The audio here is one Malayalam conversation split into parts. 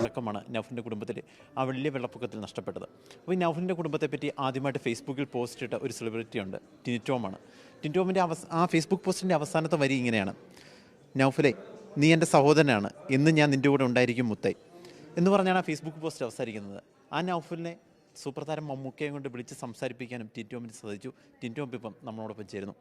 അടക്കമാണ് നൗഫിന്റെ കുടുംബത്തിൽ ആ വലിയ വെള്ളപ്പൊക്കത്തിൽ നഷ്ടപ്പെട്ടത്. അപ്പോൾ ഈ നൗഫിന്റെ കുടുംബത്തെപ്പറ്റി ആദ്യമായിട്ട് ഫേസ്ബുക്കിൽ പോസ്റ്റ് ഇട്ട ഒരു സെലിബ്രിറ്റി ഉണ്ട് ടിനിറ്റോമാണ് ടിനിറ്റോമിന്റെ അവസ ആ ഫേസ്ബുക്ക് പോസ്റ്റിന്റെ അവസാനത്തെ വരി ഇങ്ങനെയാണ്. നൌഫിലെ നീ എന്റെ സഹോദരനാണ് ഇന്ന് ഞാൻ നിന്റെ കൂടെ ഉണ്ടായിരിക്കും മുത്തൈ എന്ന് പറഞ്ഞാണ് ആ ഫേസ്ബുക്ക് പോസ്റ്റ് അവസാനിക്കുന്നത്. ആ നൗഫലിനെ സൂപ്രധാരം താരം മമ്മൂക്കയും കൊണ്ട് വിളിച്ച് സംസാരിപ്പിക്കാനും ടിന്റോമിന് സാധിച്ചു. ടിന്റോമിപ്പം നമ്മളോടൊപ്പം ചേരുന്നു.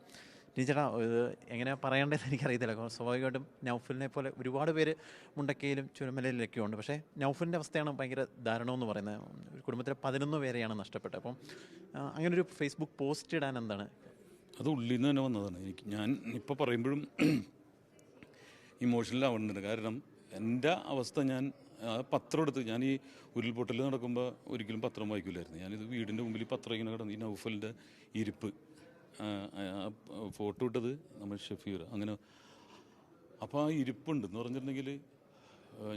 ടീച്ചറാ ഇത് എങ്ങനെ പറയേണ്ടതെന്ന് എനിക്കറിയത്തില്ല. സ്വാഭാവികമായിട്ടും നൗഫലിനെ പോലെ ഒരുപാട് പേര് മുണ്ടക്കയിലും ചുരമലയിലൊക്കെ ഉണ്ട്. പക്ഷേ നൗഫലിന്റെ അവസ്ഥയാണ് ഭയങ്കര ദാരുണമെന്ന് പറയുന്നത്. ഒരു കുടുംബത്തിലെ പതിനൊന്ന് പേരെയാണ് നഷ്ടപ്പെട്ടത്. അപ്പം അങ്ങനെ ഒരു ഫേസ്ബുക്ക് പോസ്റ്റ് ഇടാൻ എന്താണ്? അത് ഉള്ളിൽ നിന്ന് തന്നെ വന്നതാണ്. എനിക്ക് ഞാൻ ഇപ്പോൾ പറയുമ്പോഴും ഇമോഷണൽ ആവുന്നുണ്ട് കാരണം എന്റെ അവസ്ഥ ഞാൻ പത്രം എടുത്ത് ഞാൻ ഈ ഉരുൾപൊട്ടൽ നടക്കുമ്പോൾ ഒരിക്കലും പത്രം വായിക്കില്ലായിരുന്നു ഞാനിത് വീടിന്റെ മുമ്പിൽ പത്രം ഇങ്ങനെ കിടന്നു ഈ നൗഫലിന്റെ ഇരിപ്പ് ഫോട്ടോ ഇട്ടത് നമ്മൾ ഷഫീർ. അങ്ങനെ അപ്പോൾ ആ ഇരിപ്പുണ്ട് എന്ന് പറഞ്ഞിട്ടുണ്ടെങ്കിൽ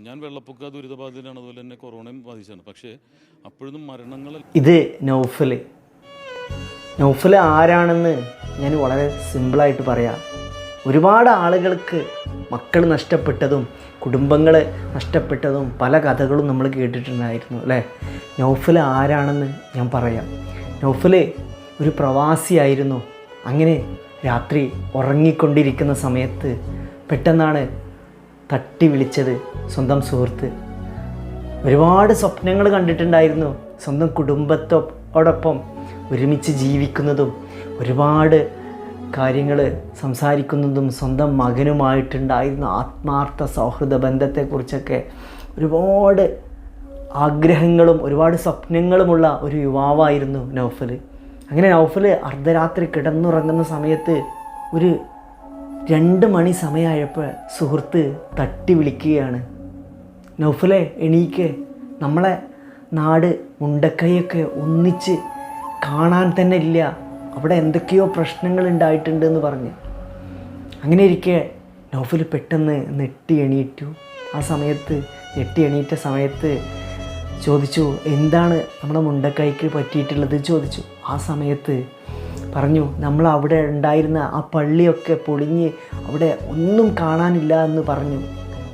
ഞാൻ വെള്ളപ്പൊക്ക ദുരിതബാധിതനാണ് അതുപോലെ തന്നെ കൊറോണയും ബാധിച്ചാണ് പക്ഷേ അപ്പോഴൊന്നും മരണങ്ങൾ ഇത് നൗഫൽ നൗഫൽ ആരാണെന്ന് ഞാൻ വളരെ സിമ്പിളായിട്ട് പറയാം. ഒരുപാട് ആളുകൾക്ക് മക്കൾ നഷ്ടപ്പെട്ടതും കുടുംബങ്ങൾ നഷ്ടപ്പെട്ടതും പല കഥകളും നമ്മൾ കേട്ടിട്ടുണ്ടായിരുന്നു അല്ലേ? നൗഫൽ ആരാണെന്ന് ഞാൻ പറയാം. നൗഫൽ ഒരു പ്രവാസിയായിരുന്നു. അങ്ങനെ രാത്രി ഉറങ്ങിക്കൊണ്ടിരിക്കുന്ന സമയത്ത് പെട്ടെന്നാണ് തട്ടി വിളിച്ചത് സ്വന്തം സുഹൃത്ത്. ഒരുപാട് സ്വപ്നങ്ങൾ കണ്ടിട്ടുണ്ടായിരുന്നു. സ്വന്തം കുടുംബത്തോടൊപ്പം ഒരുമിച്ച് ജീവിക്കുന്നതും ഒരുപാട് കാര്യങ്ങൾ സംസാരിക്കുന്നതും സ്വന്തം മകനുമായിട്ടുണ്ടായിരുന്ന ആത്മാർത്ഥ സൗഹൃദ ബന്ധത്തെക്കുറിച്ചൊക്കെ ഒരുപാട് ആഗ്രഹങ്ങളും ഒരുപാട് സ്വപ്നങ്ങളുമുള്ള ഒരു യുവാവായിരുന്നു നൗഫൽ അങ്ങനെ നൗഫൽ അർദ്ധരാത്രി കിടന്നുറങ്ങുന്ന സമയത്ത് ഒരു രണ്ട് മണി സമയമായപ്പോൾ സുഹൃത്ത് തട്ടി വിളിക്കുകയാണ്. നൗഫലെ എണീക്ക്. നമ്മളെ നാട് മുണ്ടക്കൈയൊക്കെ ഒന്നിച്ച് കാണാൻ തന്നെ ഇല്ല. അവിടെ എന്തൊക്കെയോ പ്രശ്നങ്ങൾ ഉണ്ടായിട്ടുണ്ട് എന്ന് പറഞ്ഞ്. അങ്ങനെ ഇരിക്കെ നൗഫൽ പെട്ടെന്ന് നെട്ടി എണീറ്റു. ആ സമയത്ത് നെട്ടി എണീറ്റ സമയത്ത് ചോദിച്ചു എന്താണ് നമ്മുടെ മുണ്ടക്കൈക്ക് പറ്റിയിട്ടുള്ളത്? ചോദിച്ചു. ആ സമയത്ത് പറഞ്ഞു നമ്മൾ അവിടെ ഉണ്ടായിരുന്ന ആ പള്ളിയൊക്കെ പൊളിഞ്ഞ് അവിടെ ഒന്നും കാണാനില്ല എന്ന് പറഞ്ഞു.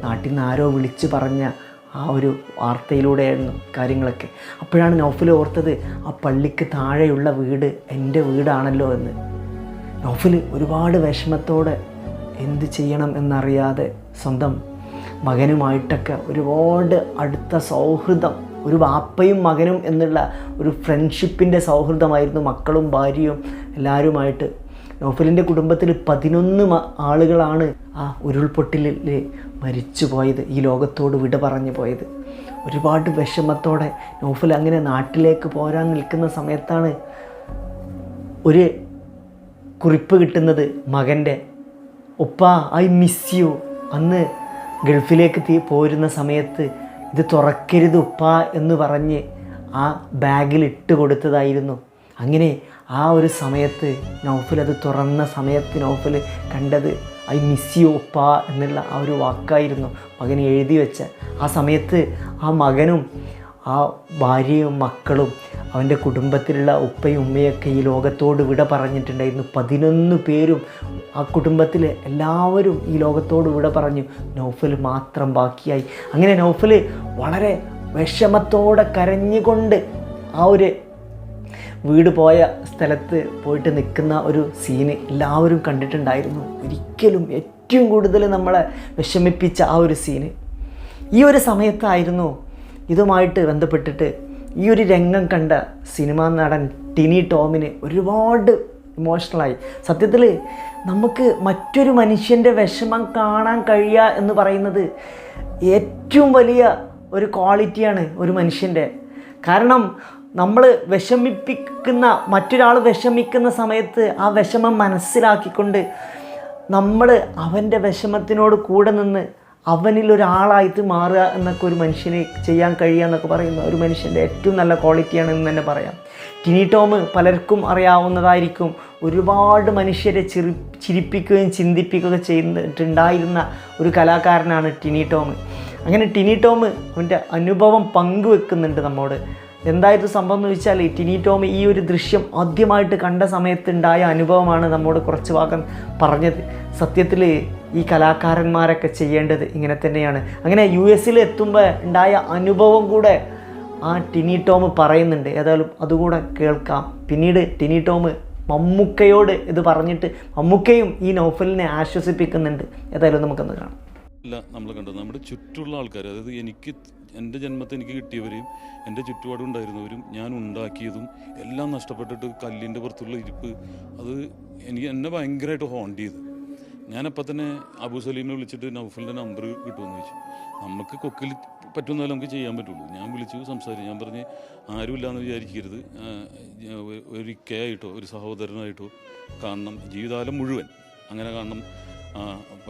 നാട്ടിൽ നിന്ന് ആരോ വിളിച്ച് പറഞ്ഞ ആ ഒരു വാർത്തയിലൂടെയായിരുന്നു കാര്യങ്ങളൊക്കെ. അപ്പോഴാണ് നൗഫൽ ഓർത്തത് ആ പള്ളിക്ക് താഴെയുള്ള വീട് എന്റെ വീടാണല്ലോ എന്ന്. നൗഫൽ ഒരുപാട് വിഷമത്തോടെ എന്ത് ചെയ്യണം എന്നറിയാതെ സ്വന്തം മകനുമായിട്ടൊക്കെ ഒരുപാട് അടുത്ത സൗഹൃദം ഒരു വാപ്പയും മകനും എന്നുള്ള ഒരു ഫ്രണ്ട്ഷിപ്പിന്റെ സൗഹൃദമായിരുന്നു മക്കളും ഭാര്യയും എല്ലാവരുമായിട്ട് നോഫലിന്റെ കുടുംബത്തിൽ പതിനൊന്ന് ആളുകളാണ് ആ ഉരുൾപൊട്ടലിൽ മരിച്ചു പോയത് ഈ ലോകത്തോട് വിട പറഞ്ഞു പോയത്. ഒരുപാട് വിഷമത്തോടെ നോഫൽ അങ്ങനെ നാട്ടിലേക്ക് പോരാൻ നിൽക്കുന്ന സമയത്താണ് ഒരു കുറിപ്പ് കിട്ടുന്നത് മകന്റെ ഉപ്പ ഐ മിസ് യു. അന്ന് ഗൾഫിലേക്ക് പോരുന്ന സമയത്ത് ഇത് തുറക്കരുത് ഉപ്പ എന്ന് പറഞ്ഞ് ആ ബാഗിൽ ഇട്ട് കൊടുത്തതായിരുന്നു. അങ്ങനെ ആ ഒരു സമയത്ത് നൗഫൽ അത് തുറന്ന സമയത്ത് നൗഫൽ കണ്ടത് ഐ മിസ് യു ഉപ്പ എന്നുള്ള ആ ഒരു വാക്കായിരുന്നു മകൻ എഴുതി വെച്ച. ആ സമയത്ത് ആ മകനും ആ ഭാര്യയും മക്കളും അവന്റെ കുടുംബത്തിലുള്ള ഉപ്പയും ഉമ്മയൊക്കെ ഈ ലോകത്തോട് വിട പറഞ്ഞിട്ടുണ്ടായിരുന്നു. പതിനൊന്ന് പേരും ആ കുടുംബത്തിലെ എല്ലാവരും ഈ ലോകത്തോട് വിട പറഞ്ഞു. നൗഫൽ മാത്രം ബാക്കിയായി. അങ്ങനെ നൗഫൽ വളരെ വിഷമത്തോടെ കരഞ്ഞുകൊണ്ട് ആ ഒരു വീട് പോയ സ്ഥലത്ത് പോയിട്ട് നിൽക്കുന്ന ഒരു സീന് എല്ലാവരും കണ്ടിട്ടുണ്ടായിരുന്നു. ഒരിക്കലും ഏറ്റവും കൂടുതൽ നമ്മളെ വിഷമിപ്പിച്ച ആ ഒരു സീന് ഈ ഒരു സമയത്തായിരുന്നു ഇതുമായിട്ട് ബന്ധപ്പെട്ടിട്ട് ഈ ഒരു രംഗം കണ്ട സിനിമാ നടൻ ടിനി ടോമിന് ഒരുപാട് ഇമോഷണലായി സത്യത്തിൽ നമുക്ക് മറ്റൊരു മനുഷ്യന്റെ വിഷമം കാണാൻ കഴിയുക എന്ന് പറയുന്നത് ഏറ്റവും വലിയ ഒരു ക്വാളിറ്റിയാണ് ഒരു മനുഷ്യന്റെ കാരണം നമ്മൾ വിഷമിപ്പിക്കുന്ന മറ്റൊരാൾ വിഷമിക്കുന്ന സമയത്ത് ആ വിഷമം മനസ്സിലാക്കിക്കൊണ്ട് നമ്മൾ അവന്റെ വിഷമത്തിനോട് കൂടെ നിന്ന് അവനിൽ ഒരാളായിട്ട് മാറുക എന്നൊക്കെ ഒരു മനുഷ്യനെ ചെയ്യാൻ കഴിയുക എന്നൊക്കെ പറയുന്ന ഒരു മനുഷ്യന്റെ ഏറ്റവും നല്ല ക്വാളിറ്റിയാണെന്ന് തന്നെ പറയാം. ടിനി ടോം പലർക്കും അറിയാവുന്നതായിരിക്കും. ഒരുപാട് മനുഷ്യരെ ചിരി ചിരിപ്പിക്കുകയും ചിന്തിപ്പിക്കുകയും ചെയ്തിട്ടുണ്ടായിരുന്ന ഒരു കലാകാരനാണ് ടിനി ടോം. അങ്ങനെ ടിനി ടോം അവന്റെ അനുഭവം പങ്കുവെക്കുന്നുണ്ട് നമ്മോട്. എന്തായിരുന്നു സംഭവം എന്ന് വെച്ചാൽ ടിനി ടോം ഈ ഒരു ദൃശ്യം ആദ്യമായിട്ട് കണ്ട സമയത്തുണ്ടായ അനുഭവമാണ് നമ്മോട് കുറച്ച് ഭാഗം പറഞ്ഞത്. സത്യത്തിൽ ഈ കലാകാരന്മാരൊക്കെ ചെയ്യേണ്ടത് ഇങ്ങനെ തന്നെയാണ്. അങ്ങനെ യു എസിൽ എത്തുമ്പോൾ ഉണ്ടായ അനുഭവം കൂടെ ആ ടിനി ടോം പറയുന്നുണ്ട്. ഏതായാലും അതുകൂടെ കേൾക്കാം. പിന്നീട് ടിനി ടോം മമ്മൂക്കയോട് ഇത് പറഞ്ഞിട്ട് മമ്മൂക്കയും ഈ നോവലിനെ ആശ്വസിപ്പിക്കുന്നുണ്ട്. ഏതായാലും നമുക്കൊന്ന് കാണാം. ഇല്ല നമ്മൾ കണ്ടത് നമ്മുടെ ചുറ്റുള്ള ആൾക്കാർ അതായത് എനിക്ക് എന്റെ ജന്മത്തെ എനിക്ക് കിട്ടിയവരെയും എന്റെ ചുറ്റുപാടുണ്ടായിരുന്നവരും ഞാൻ ഉണ്ടാക്കിയതും എല്ലാം നഷ്ടപ്പെട്ടിട്ട് കല്ലിന്റെ പുറത്തുള്ള ഇരിപ്പ് അത് എനിക്ക് എന്നെ ഭയങ്കരമായിട്ട് ഹോണ്ട് ചെയ്തു. ഞാനപ്പോൾ തന്നെ അബു സലീമിനെ വിളിച്ചിട്ട് നൗഫലിന്റെ നമ്പർ കിട്ടുമെന്ന് ചോദിച്ചു. നമുക്ക് കൊക്കിൽ പറ്റുന്നാലും നമുക്ക് ചെയ്യാൻ പറ്റുള്ളൂ. ഞാൻ വിളിച്ചു സംസാരിച്ചു. ഞാൻ പറഞ്ഞ് ആരുമില്ലാന്ന് വിചാരിക്കരുത്. ഒരു ഇക്കയായിട്ടോ ഒരു സഹോദരനായിട്ടോ കാണണം. ജീവിതകാലം മുഴുവൻ അങ്ങനെ കാണണം.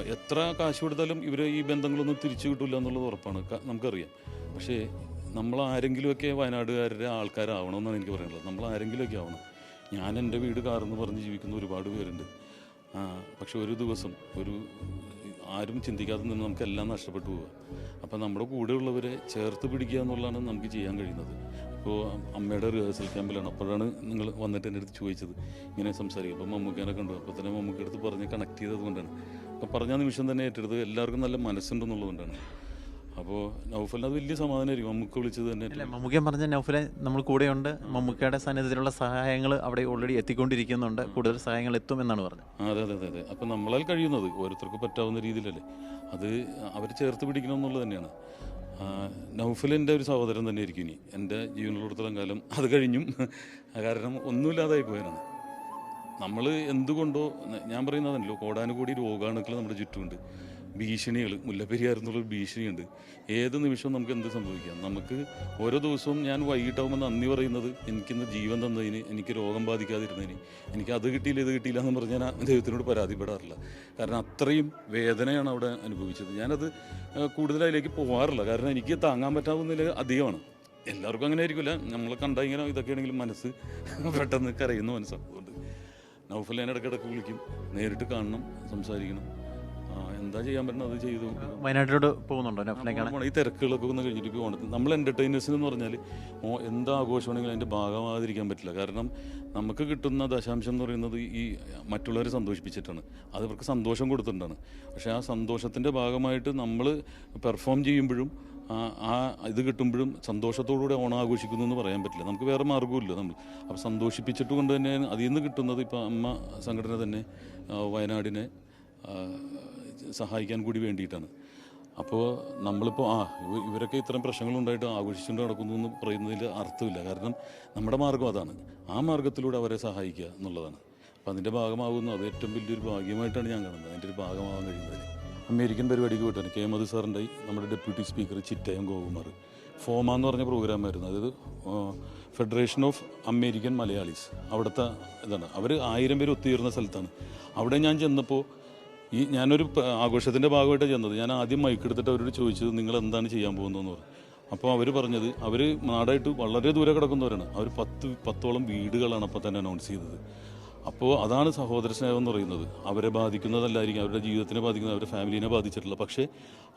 എത്ര കാശ് കൊടുത്താലും ഇവരെ ഈ ബന്ധങ്ങളൊന്നും തിരിച്ചു കിട്ടില്ല എന്നുള്ളത് ഉറപ്പാണ്. നമുക്കറിയാം. പക്ഷേ നമ്മൾ ആരെങ്കിലുമൊക്കെ വയനാടുകാരുടെ ആൾക്കാരാവണമെന്നാണ് എനിക്ക് പറയാനുള്ളത്. നമ്മൾ ആരെങ്കിലുമൊക്കെ ആവണം. ഞാൻ എന്റെ വീട് കാറെന്ന് പറഞ്ഞ് ജീവിക്കുന്ന ഒരുപാട് പേരുണ്ട്. പക്ഷെ ഒരു ദിവസം ഒരു ആരും ചിന്തിക്കാതെ നിന്ന് നമുക്കെല്ലാം നഷ്ടപ്പെട്ടു പോവുക. അപ്പം നമ്മുടെ കൂടെയുള്ളവരെ ചേർത്ത് പിടിക്കുക എന്നുള്ളതാണ് നമുക്ക് ചെയ്യാൻ കഴിയുന്നത്. ഇപ്പോൾ അമ്മയുടെ റിഹേഴ്സൽ ക്യാമ്പിലാണ് അപ്പോഴാണ് നിങ്ങൾ വന്നിട്ട് എന്റെ അടുത്ത് ചോദിച്ചത്. ഇങ്ങനെ സംസാരിക്കും അപ്പം മമ്മൂക്കാനെ കണ്ടു. അപ്പോൾ തന്നെ മമ്മൂക്കടുത്ത് പറഞ്ഞ് കണക്ട് ചെയ്തത് കൊണ്ടാണ്. അപ്പം പറഞ്ഞ നിമിഷം തന്നെ ഏറ്റെടുത്ത് എല്ലാവർക്കും നല്ല മനസ്സുണ്ടെന്നുള്ളതുകൊണ്ടാണ് അപ്പോൾ നൗഫലിന് അത് വലിയ സമാധാനമായിരിക്കും. മമ്മൂക്ക വിളിച്ചത് തന്നെ അല്ല മമ്മൂക്കൻ പറഞ്ഞ നൗഫലെ നമ്മൾ കൂടെയുണ്ട്. മമ്മൂക്കയുടെ സാന്നിധ്യത്തിലുള്ള സഹായങ്ങൾ അവിടെ ഓൾറെഡി എത്തിക്കൊണ്ടിരിക്കുന്നുണ്ട്. കൂടുതൽ സഹായങ്ങൾ എത്തും എന്നാണ് പറഞ്ഞത്. അതെ അതെ അതെ അതെ. അപ്പം നമ്മളാൽ കഴിയുന്നത് ഓരോരുത്തർക്ക് പറ്റാവുന്ന രീതിയിലല്ലേ. അത് അവർ ചേർത്ത് പിടിക്കണം എന്നുള്ളത് തന്നെയാണ്. ആ, നൗഫലിന്റെ ഒരു സഹോദരൻ തന്നെ ആയിരിക്കും ഇനി. എന്റെ ജീവനിലുടത്തോളം കാലം അത് കഴിഞ്ഞും. കാരണം ഒന്നുമില്ലാതായി പോയതാണ്. നമ്മൾ എന്തുകൊണ്ടോ ഞാൻ പറയുന്നതല്ലോ കോടാനുകൂടി രോഗാണുക്കൾ നമ്മുടെ ചുറ്റുമുണ്ട്. ഭീഷണികൾ മുല്ലപ്പെരിയാർ എന്നുള്ളൊരു ഭീഷണിയുണ്ട്. ഏത് നിമിഷവും നമുക്ക് എന്ത് സംഭവിക്കാം? നമുക്ക് ഓരോ ദിവസവും ഞാൻ വൈകിട്ടാവുമ്പോൾ നന്ദി പറയുന്നത് എനിക്കിന്ന് ജീവൻ തന്നതിന് എനിക്ക് രോഗം ബാധിക്കാതിരുന്നതിന് എനിക്ക് അത് കിട്ടിയില്ല ഇത് കിട്ടിയില്ല എന്ന് പറഞ്ഞാൽ ഞാൻ ദൈവത്തിനോട് പരാതിപ്പെടാറില്ല. കാരണം അത്രയും വേദനയാണ് അവിടെ അനുഭവിച്ചത്. ഞാനത് കൂടുതലതിലേക്ക് പോകാറില്ല കാരണം എനിക്ക് താങ്ങാൻ പറ്റാവുന്നതിൽ അധികമാണ്. എല്ലാവർക്കും അങ്ങനെ ആയിരിക്കില്ല നമ്മളെ കണ്ട ഇങ്ങനെ ഇതൊക്കെയാണെങ്കിലും മനസ്സ് പെട്ടെന്ന് കരയുന്ന മനസ്സാണ് അതുകൊണ്ട് നൗഫൽ ഞാൻ ഇടയ്ക്കിടയ്ക്ക് വിളിക്കും. നേരിട്ട് കാണണം സംസാരിക്കണം. എന്താ ചെയ്യാൻ പറ്റുന്നത്? അത് ചെയ്തു വയനാട്ടിലോട്ട് പോകുന്നുണ്ടോ? ഈ തിരക്കുകളൊക്കെ ഒന്ന് കഴിഞ്ഞിട്ട് പോകണം. നമ്മൾ എന്റർടൈനേഴ്സിന് എന്ന് പറഞ്ഞാൽ ഓ എന്താ ആഘോഷമാണെങ്കിലും അതിന്റെ ഭാഗമാകാതിരിക്കാൻ പറ്റില്ല. കാരണം നമുക്ക് കിട്ടുന്ന ദശാംശം എന്ന് പറയുന്നത് ഈ മറ്റുള്ളവരെ സന്തോഷിപ്പിച്ചിട്ടാണ്. അത് അവർക്ക് സന്തോഷം കൊടുത്തിട്ടാണ്. പക്ഷേ ആ സന്തോഷത്തിന്റെ ഭാഗമായിട്ട് നമ്മൾ പെർഫോം ചെയ്യുമ്പോഴും ആ ഇത് കിട്ടുമ്പോഴും സന്തോഷത്തോടുകൂടി ഓണം ആഘോഷിക്കുന്നു എന്ന് പറയാൻ പറ്റില്ല. നമുക്ക് വേറെ മാർഗമില്ല നമ്മൾ. അപ്പോൾ സന്തോഷിപ്പിച്ചിട്ട് കൊണ്ട് തന്നെയാണ് അതിൽ നിന്ന് കിട്ടുന്നത് ഇപ്പോൾ അമ്മ സംഘടന തന്നെ വയനാടിനെ സഹായിക്കാൻ കൂടി വേണ്ടിയിട്ടാണ്. അപ്പോൾ നമ്മളിപ്പോൾ ആ ഇവരൊക്കെ ഇത്തരം പ്രശ്നങ്ങളുണ്ടായിട്ട് ആഘോഷിച്ചുകൊണ്ട് നടക്കുന്നു എന്ന് പറയുന്നതിൽ അർത്ഥമില്ല. കാരണം നമ്മുടെ മാർഗം അതാണ്. ആ മാർഗത്തിലൂടെ അവരെ സഹായിക്കുക എന്നുള്ളതാണ്. അപ്പോൾ അതിന്റെ ഭാഗമാകുന്നു അത് ഏറ്റവും വലിയൊരു ഭാഗ്യമായിട്ടാണ് ഞാൻ കാണുന്നത്. അതിന്റെ ഒരു ഭാഗമാകാൻ കഴിയുന്നത് അമേരിക്കൻ പരിപാടിക്ക് പോയിട്ടാണ് കെ മധു സാറിന്റെ നമ്മുടെ ഡെപ്യൂട്ടി സ്പീക്കർ ചിറ്റയം ഗോകുമാർ. ഫോമ എന്ന് പറഞ്ഞ പ്രോഗ്രാമായിരുന്നു. അതായത് ഫെഡറേഷൻ ഓഫ് അമേരിക്കൻ മലയാളീസ്. അവിടുത്തെ ഇതാണ് അവർ ആയിരം പേര് ഒത്തുചേർന്ന സ്ഥലത്താണ്. അവിടെ ഞാൻ ചെന്നപ്പോൾ ഈ ഞാനൊരു ആഘോഷത്തിന്റെ ഭാഗമായിട്ട് ചെന്നത്. ഞാൻ ആദ്യം മൈക്ക് എടുത്തിട്ട് അവരോട് ചോദിച്ചത് നിങ്ങൾ എന്താണ് ചെയ്യാൻ പോകുന്നതെന്ന് പറഞ്ഞു. അപ്പോൾ അവർ പറഞ്ഞത് അവർ നാടായിട്ട് വളരെ ദൂരെ കിടക്കുന്നവരാണ്. അവർ പത്ത് പത്തോളം വീടുകളാണ് അപ്പോൾ തന്നെ അനൗൺസ് ചെയ്തത്. അപ്പോൾ അതാണ് സഹോദര സ്നേഹം എന്ന് പറയുന്നത്. അവരെ ബാധിക്കുന്നതല്ലായിരിക്കും അവരുടെ ജീവിതത്തിനെ ബാധിക്കുന്നത് അവരുടെ ഫാമിലിനെ ബാധിച്ചിട്ടില്ല പക്ഷേ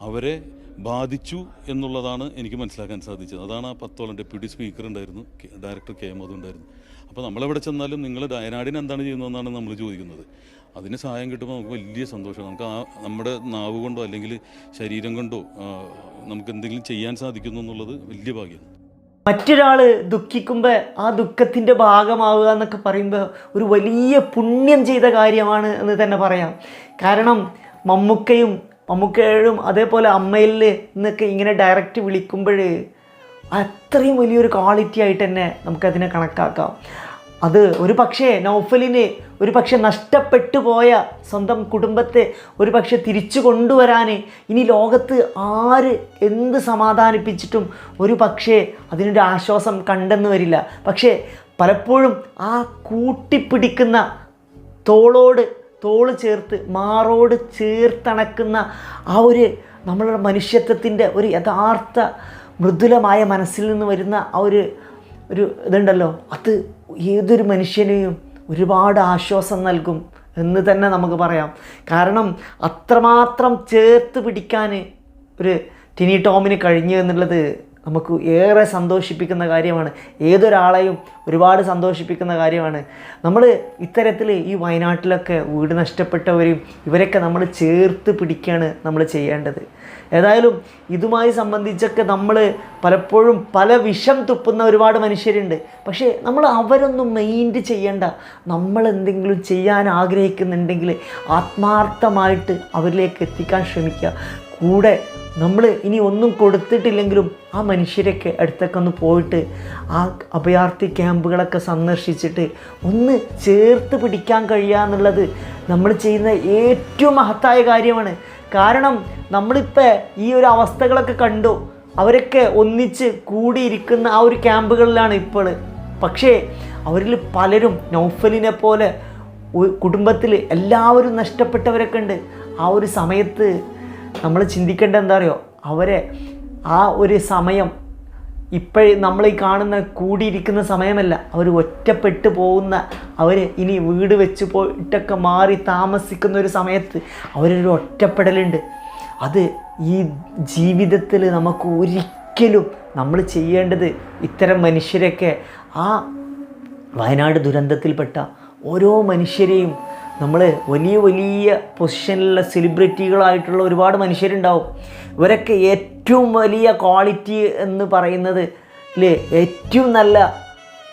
അവരെ ബാധിച്ചു എന്നുള്ളതാണ് എനിക്ക് മനസ്സിലാക്കാൻ സാധിച്ചത്. അതാണ് ആ പത്തോളം ഡെപ്യൂട്ടി സ്പീക്കർ ഉണ്ടായിരുന്നു ഡയറക്ടർ കെ എം ഉണ്ടായിരുന്നു. അപ്പോൾ നമ്മളെവിടെ ചെന്നാലും നിങ്ങൾ വയനാടിന് എന്താണ് ചെയ്യുന്നതെന്നാണ് നമ്മൾ ചോദിക്കുന്നത്. അതിന് സഹായം കിട്ടുമ്പോൾ നമുക്ക് വലിയ സന്തോഷം. നമുക്ക് ആ നമ്മുടെ നാവ് കൊണ്ടോ അല്ലെങ്കിൽ ശരീരം കൊണ്ടോ നമുക്ക് എന്തെങ്കിലും ചെയ്യാൻ സാധിക്കുന്നു എന്നുള്ളത് വലിയ ഭാഗ്യമാണ്. മറ്റൊരാൾ ദുഃഖിക്കുമ്പോൾ ആ ദുഃഖത്തിന്റെ ഭാഗമാവുക എന്നൊക്കെ പറയുമ്പോൾ ഒരു വലിയ പുണ്യം ചെയ്ത കാര്യമാണ് എന്ന് തന്നെ പറയാം. കാരണം മമ്മൂക്കയും മമ്മൂക്കയും അതേപോലെ അമ്മയിൽ നിന്നൊക്കെ ഇങ്ങനെ ഡയറക്റ്റ് വിളിക്കുമ്പോൾ അത്രയും വലിയൊരു ക്വാളിറ്റി ആയിട്ട് തന്നെ നമുക്കതിനെ കണക്കാക്കാം. അത് ഒരു പക്ഷേ നൗഫലിന് ഒരു പക്ഷേ നഷ്ടപ്പെട്ടു പോയ സ്വന്തം കുടുംബത്തെ ഒരു പക്ഷേ തിരിച്ചു കൊണ്ടുവരാൻ ഇനി ലോകത്ത് ആര് എന്ത് സമാധാനിപ്പിച്ചിട്ടും ഒരു പക്ഷേ അതിനൊരു ആശ്വാസം കണ്ടെന്ന് വരില്ല. പക്ഷേ പലപ്പോഴും ആ കൂട്ടിപ്പിടിക്കുന്ന തോളോട് തോൾ ചേർത്ത് മാറോട് ചേർത്തണക്കുന്ന ആ ഒരു നമ്മളുടെ മനുഷ്യത്വത്തിന്റെ ഒരു യഥാർത്ഥ മൃദുലമായ മനസ്സിൽ നിന്ന് വരുന്ന ആ ഒരു ഒരു ഇതുണ്ടല്ലോ. അത് ഏതൊരു മനുഷ്യനെയും ഒരുപാട് ആശ്വാസം നൽകും എന്ന് തന്നെ നമുക്ക് പറയാം. കാരണം അത്രമാത്രം ചേർത്ത് പിടിക്കാൻ ഒരു ടിനി ടോമിന് കഴിഞ്ഞു എന്നുള്ളത് നമുക്ക് ഏറെ സന്തോഷിപ്പിക്കുന്ന കാര്യമാണ്. ഏതൊരാളെയും ഒരുപാട് സന്തോഷിപ്പിക്കുന്ന കാര്യമാണ്. നമ്മൾ ഇത്തരത്തിൽ ഈ വയനാട്ടിലൊക്കെ വീട് നഷ്ടപ്പെട്ടവരെയും ഇവരൊക്കെ നമ്മൾ ചേർത്ത് പിടിക്കുകയാണ് നമ്മൾ ചെയ്യേണ്ടത്. ഏതായാലും ഇതുമായി സംബന്ധിച്ചൊക്കെ നമ്മൾ പലപ്പോഴും പല വിഷം തുപ്പുന്ന ഒരുപാട് മനുഷ്യരുണ്ട്. പക്ഷേ നമ്മൾ അവരൊന്നും മെയിൻഡ് ചെയ്യേണ്ട. നമ്മൾ എന്തെങ്കിലും ചെയ്യാൻ ആഗ്രഹിക്കുന്നുണ്ടെങ്കിൽ ആത്മാർത്ഥമായിട്ട് അവരിലേക്ക് എത്തിക്കാൻ ശ്രമിക്കുക. കൂടെ നമ്മൾ ഇനി ഒന്നും കൊടുത്തിട്ടില്ലെങ്കിലും ആ മനുഷ്യരൊക്കെ അടുത്തൊക്കെ ഒന്ന് പോയിട്ട് ആ അഭയാർത്ഥി ക്യാമ്പുകളൊക്കെ സന്ദർശിച്ചിട്ട് ഒന്ന് ചേർത്ത് പിടിക്കാൻ കഴിയുക എന്നുള്ളത് നമ്മൾ ചെയ്യുന്ന ഏറ്റവും മഹത്തായ കാര്യമാണ്. കാരണം നമ്മളിപ്പോൾ ഈ ഒരു അവസ്ഥകളൊക്കെ കണ്ടു. അവരൊക്കെ ഒന്നിച്ച് കൂടിയിരിക്കുന്ന ആ ഒരു ക്യാമ്പുകളിലാണ് ഇപ്പോൾ. പക്ഷേ അവരിൽ പലരും നൗഫലിനെ പോലെ കുടുംബത്തിൽ എല്ലാവരും നഷ്ടപ്പെട്ടവരൊക്കെ ഉണ്ട്. ആ ഒരു സമയത്ത് നമ്മൾ ചിന്തിക്കേണ്ട എന്താ അറിയോ? അവരെ ആ ഒരു സമയം ഇപ്പോഴേ നമ്മൾ ഈ കാണുന്ന കൂടിയിരിക്കുന്ന സമയമല്ല. അവർ ഒറ്റപ്പെട്ടു പോകുന്ന അവർ ഇനി വീട് വെച്ച് പോയിട്ടൊക്കെ മാറി താമസിക്കുന്ന ഒരു സമയത്ത് അവരൊരു ഒറ്റപ്പെടലുണ്ട്. അത് ഈ ജീവിതത്തിൽ നമുക്ക് ഒരിക്കലും നമ്മൾ ചെയ്യേണ്ടത് ഇത്തരം മനുഷ്യരൊക്കെ ആ വയനാട് ദുരന്തത്തിൽപ്പെട്ട ഓരോ മനുഷ്യരെയും നമ്മൾ വലിയ വലിയ പൊസിഷനിലുള്ള സെലിബ്രിറ്റികളായിട്ടുള്ള ഒരുപാട് മനുഷ്യരുണ്ടാവും. ഇവരൊക്കെ ഏറ്റവും വലിയ ക്വാളിറ്റി എന്ന് പറയുന്നത് അല്ലേ ഏറ്റവും നല്ല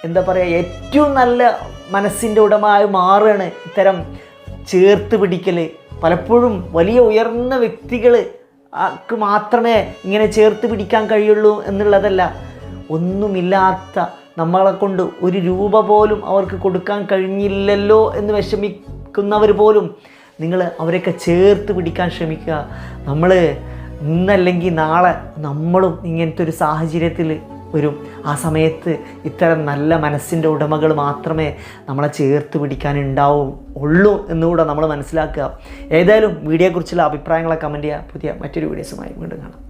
എന്താ പറയുക ഏറ്റവും നല്ല മനസ്സിന്റെ ഉടമയായി മാറുകയാണ് ഇത്തരം ചേർത്ത് പിടിക്കൽ പലപ്പോഴും വലിയ ഉയർന്ന വ്യക്തികൾ ക്ക് മാത്രമേ ഇങ്ങനെ ചേർത്ത് പിടിക്കാൻ കഴിയുള്ളൂ എന്നുള്ളതല്ല. ഒന്നുമില്ലാത്ത നമ്മളെ കൊണ്ട് ഒരു രൂപ പോലും അവർക്ക് കൊടുക്കാൻ കഴിഞ്ഞില്ലല്ലോ എന്ന് വിഷമിക്കുന്നവർ പോലും നിങ്ങൾ അവരെയൊക്കെ ചേർത്ത് പിടിക്കാൻ ശ്രമിക്കുക. നമ്മൾ ഇന്നല്ലെങ്കിൽ നാളെ നമ്മളും ഇങ്ങനത്തെ ഒരു സാഹചര്യത്തിൽ വരും. ആ സമയത്ത് ഇത്തരം നല്ല മനസ്സിന്റെ ഉടമകൾ മാത്രമേ നമ്മളെ ചേർത്ത് പിടിക്കാനുണ്ടാവും ഉള്ളൂ എന്നുകൂടെ നമ്മൾ മനസ്സിലാക്കുക. ഏതായാലും വീഡിയോയെക്കുറിച്ചുള്ള അഭിപ്രായങ്ങളെ കമന്റ് ചെയ്യുക. പുതിയ മറ്റൊരു വീഡിയോസുമായി വീണ്ടും കാണാം.